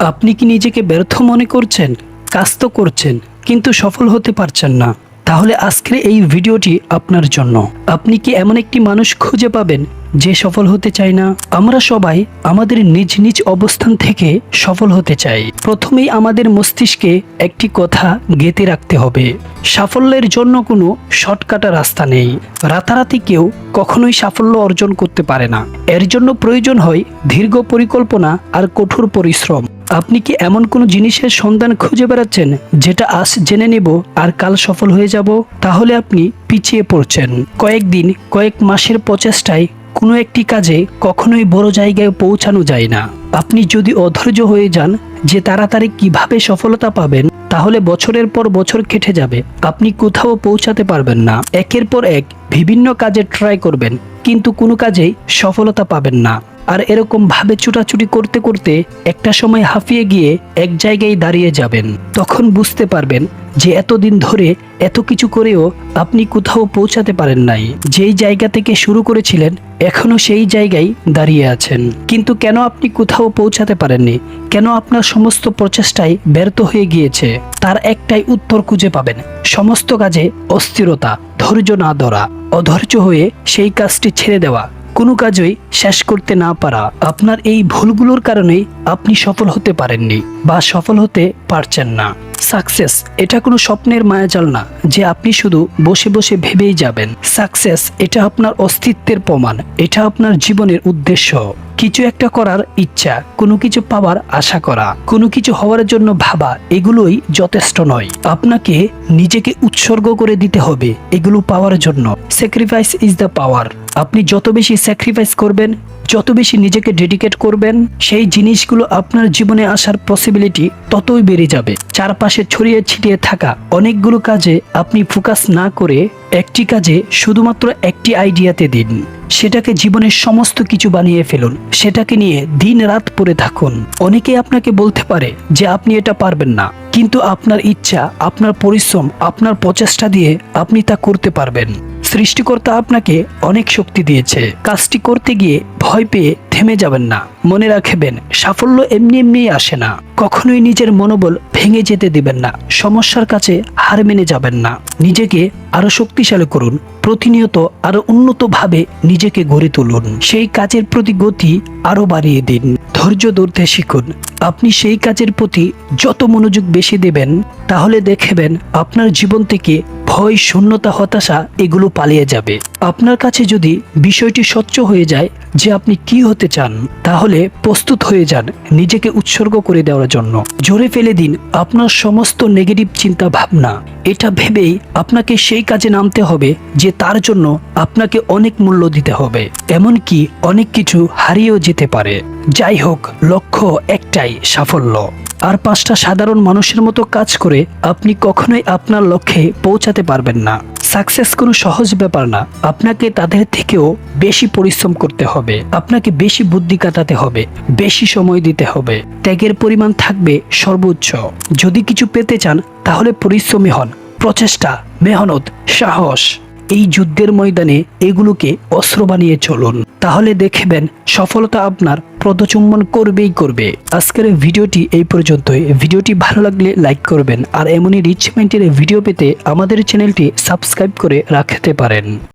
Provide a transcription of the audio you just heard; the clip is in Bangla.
আপনি কি নিজেকে ব্যর্থ মনে করছেন কাজ তো করছেন, কিন্তু সফল হতে পারছেন না? তাহলে আজকের এই ভিডিওটি আপনার জন্য। আপনি কি এমন একটি মানুষ খুঁজে পাবেন যে সফল হতে চায় না? আমরা সবাই আমাদের নিজ নিজ অবস্থান থেকে সফল হতে চাই। প্রথমেই আমাদের মস্তিষ্কে একটি কথা গেঁথে রাখতে হবে। সাফল্যের জন্য কোনো শর্টকাটা রাস্তা নেই। রাতারাতি কেউ কখনোই সাফল্য অর্জন করতে পারে না। এর জন্য প্রয়োজন হয় দীর্ঘ পরিকল্পনা আর কঠোর পরিশ্রম। আপনি কি এমন কোনো জিনিসের সন্ধান খুঁজে বেড়াচ্ছেন যেটা আজ জেনে নেব আর কাল সফল হয়ে যাব? তাহলে আপনি পিছিয়ে পড়ছেন। কয়েকদিন, কয়েক মাসের প্রচেষ্টায় কোনো একটি কাজে কখনোই বড় জায়গায় পৌঁছানো যায় না। আপনি যদি অধৈর্য হয়ে যান যে তাড়াতাড়ি কীভাবে সফলতা পাবেন, তাহলে বছরের পর বছর কেটে যাবে। আপনি কোথাও পৌঁছাতে পারবেন না। একের পর এক বিভিন্ন কাজে ট্রাই করবেন, কিন্তু কোনো কাজেই সফলতা পাবেন না। আর এরকম ভাবে ছুটাছুটি করতে করতে একটা সময় হাঁফিয়ে গিয়ে এক জায়গায় দাঁড়িয়ে যাবেন। তখন বুঝতে পারবেন যে এতদিন ধরে এত কিছু করেও আপনি কোথাও পৌঁছাতে পারেন নাই। যেই জায়গা থেকে শুরু করেছিলেন এখনও সেই জায়গায় দাঁড়িয়ে আছেন। কিন্তু কেন আপনি কোথাও পৌঁছাতে পারেননি? কেন আপনার সমস্ত প্রচেষ্টায় ব্যর্থ হয়ে গিয়েছে? তার একটাই উত্তর খুঁজে পাবেন। সমস্ত কাজে অস্থিরতা, ধৈর্য না ধরা, অধৈর্য হয়ে সেই কাজটি ছেড়ে দেওয়া। কোনো কাজই শেষ করতে না পারা আপনার এই ভুলগুলোর কারণেই আপনি সফল হতে পারেননি বা সফল হতে পারছেন না। সাকসেস, এটা কোনো স্বপ্নের মায়াজাল না যে আপনি শুধু বসে বসে ভেবেই যাবেন। সাকসেস, এটা আপনার অস্তিত্বের প্রমাণ, এটা আপনার জীবনের উদ্দেশ্য। কিছু একটা করার ইচ্ছা, কোনো কিছু পাওয়ার আশা করা, কোনো কিছু হওয়ার জন্য ভাবা, এগুলোই যথেষ্ট নয়। আপনাকে নিজেকে উৎসর্গ করে দিতে হবে এগুলো পাওয়ার জন্য। স্যাক্রিফাইস ইজ দ্য পাওয়ার আপনি যত বেশি স্যাক্রিফাইস করবেন, যত বেশি নিজেকে ডেডিকেট করবেন, সেই জিনিসগুলো আপনার জীবনে আসার পসিবিলিটি ততই বেড়ে যাবে। চারপাশে ছড়িয়ে ছিটিয়ে থাকা অনেকগুলো কাজে আপনি ফোকাস না করে একটি কাজে শুধুমাত্র একটি আইডিয়াতে দিন। সেটাকে জীবনের সমস্ত কিছু বানিয়ে ফেলুন। সেটাকে নিয়ে দিন রাত পড়ে থাকুন। অনেকে আপনাকে বলতে পারে যে আপনি এটা পারবেন না, কিন্তু আপনার ইচ্ছা, আপনার পরিশ্রম, আপনার প্রচেষ্টা দিয়ে আপনি তা করতে পারবেন। সৃষ্টিকর্তা আপনাকে অনেক শক্তি দিয়েছে। কাজটি করতে গিয়ে ভয় পেয়ে থেমে যাবেন না। মনে রাখবেন, সাফল্য এমনি এমনি আসে না। কখনোই নিজের মনোবল ভেঙে যেতে দিবেন না। সমস্যার কাছে হার মেনে যাবেন না। নিজেকে আরও শক্তিশালী করুন। প্রতিনিয়ত আরও উন্নতভাবে নিজেকে গড়ে তুলুন। সেই কাজের প্রতি গতি আরও বাড়িয়ে দিন। ধৈর্য ধরতে শিখুন। আপনি সেই কাজের প্রতি যত মনোযোগ বেশি দেবেন, তাহলে দেখবেন আপনার জীবন থেকে ভয়, শূন্যতা, হতাশা এগুলো পালিয়ে যাবে। আপনার কাছে যদি বিষয়টি স্বচ্ছ হয়ে যায় যে আপনি কি হতে চান, তাহলে প্রস্তুত হয়ে যান নিজেকে উৎসর্গ করে দেওয়ার জন্য। জোরে ফেলে দিন আপনার সমস্ত নেগেটিভ চিন্তা ভাবনা। এটা ভেবেই আপনাকে সেই কাজে নামতে হবে যে তার জন্য আপনাকে অনেক মূল্য দিতে হবে। এমনকি অনেক কিছু হারিয়েও যেতে পারে। যাই হোক, লক্ষ্য একটাই, সাফল্য। আর পাঁচটা সাধারণ মানুষের মতো কাজ করে আপনি কখনোই আপনার লক্ষ্যে পৌঁছাতে পারবেন না। সাকসেস কোনো সহজ ব্যাপার না। আপনাকে তাদের থেকেও বেশি পরিশ্রম করতে হবে। আপনাকে বেশি বুদ্ধি কাটাতে হবে। বেশি সময় দিতে হবে। ত্যাগের পরিমাণ থাকবে সর্বোচ্চ। যদি কিছু পেতে চান, তাহলে পরিশ্রমী হন। প্রচেষ্টা, মেহনত, সাহস। এই যুদ্ধের ময়দানে এগুলোকে অস্ত্র বানিয়ে চলুন। তাহলে দেখবেন সফলতা আপনার পদচুম্বন করবেই করবে। আজকের ভিডিওটি এই পর্যন্তই। ভিডিওটি ভালো লাগলে লাইক করবেন আর এমনই রিচমেন্টের ভিডিও পেতে আমাদের চ্যানেলটি সাবস্ক্রাইব করে রাখতে পারেন।